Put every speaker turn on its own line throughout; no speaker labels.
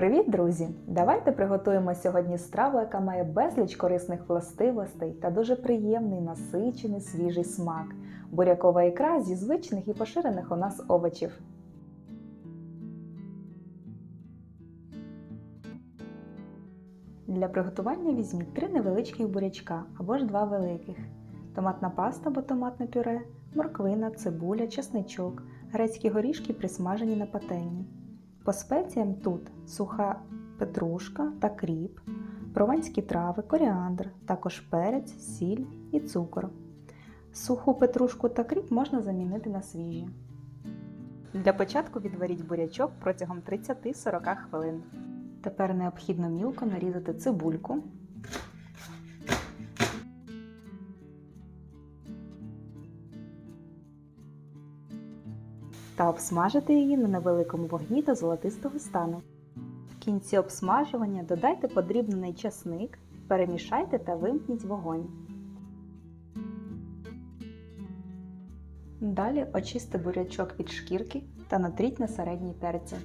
Привіт, друзі! Давайте приготуємо сьогодні страву, яка має безліч корисних властивостей та дуже приємний насичений свіжий смак. Бурякова ікра зі звичних і поширених у нас овочів. Для приготування візьміть три невеличких бурячка або ж два великих, томатна паста або томатне пюре, морквина, цибуля, чесничок, грецькі горішки присмажені на пательні. По спеціям тут суха петрушка та кріп, прованські трави, коріандр, також перець, сіль і цукор. Суху петрушку та кріп можна замінити на свіжі. Для початку відваріть бурячок протягом 30-40 хвилин. Тепер необхідно мілко нарізати цибульку. Та обсмажити її на невеликому вогні до золотистого стану. В кінці обсмажування додайте подрібнений часник, перемішайте та вимкніть вогонь. Далі очисти бурячок від шкірки та натріть на середній терці.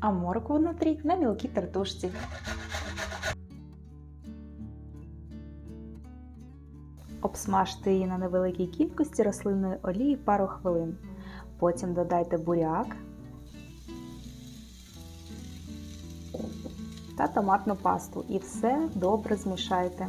А моркву натріть на мілкій тертушці. Обсмажте її на невеликій кількості рослинної олії пару хвилин. Потім додайте буряк та томатну пасту і все добре змішайте.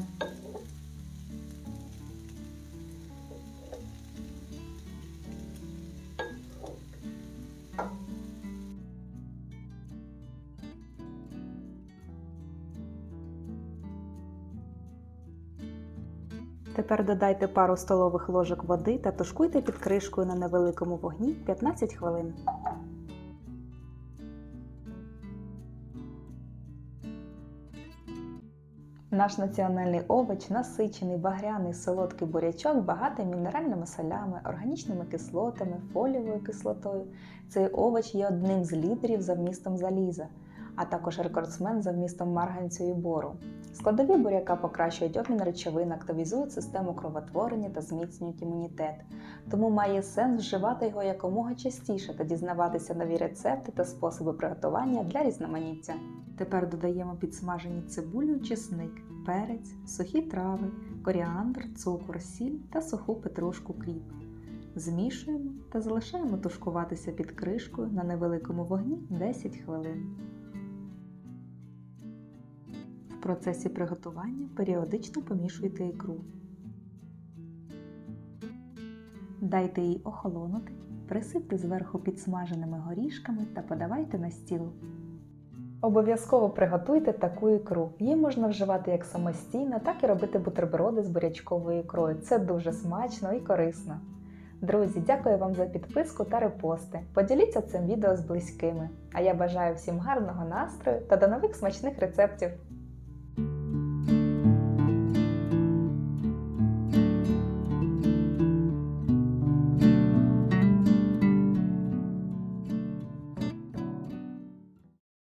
Тепер додайте пару столових ложок води та тушкуйте під кришкою на невеликому вогні 15 хвилин. Наш національний овоч насичений, багряний, солодкий бурячок, багатий мінеральними солями, органічними кислотами, фолієвою кислотою. Цей овоч є одним з лідерів за вмістом заліза, а також рекордсмен за вмістом марганцю і бору. Складові буряка покращують обмін речовин, активізують систему кровотворення та зміцнюють імунітет. Тому має сенс вживати його якомога частіше та дізнаватися нові рецепти та способи приготування для різноманіття. Тепер додаємо підсмажені цибулю, чесник, перець, сухі трави, коріандр, цукор, сіль та суху петрушку кріп. Змішуємо та залишаємо тушкуватися під кришкою на невеликому вогні 10 хвилин. Процесі приготування періодично помішуйте ікру. Дайте їй охолонути, присипте зверху підсмаженими горішками та подавайте на стіл. Обов'язково приготуйте таку ікру. Її можна вживати як самостійно, так і робити бутерброди з бурячковою ікрою. Це дуже смачно і корисно. Друзі, дякую вам за підписку та репости. Поділіться цим відео з близькими. А я бажаю всім гарного настрою та до нових смачних рецептів!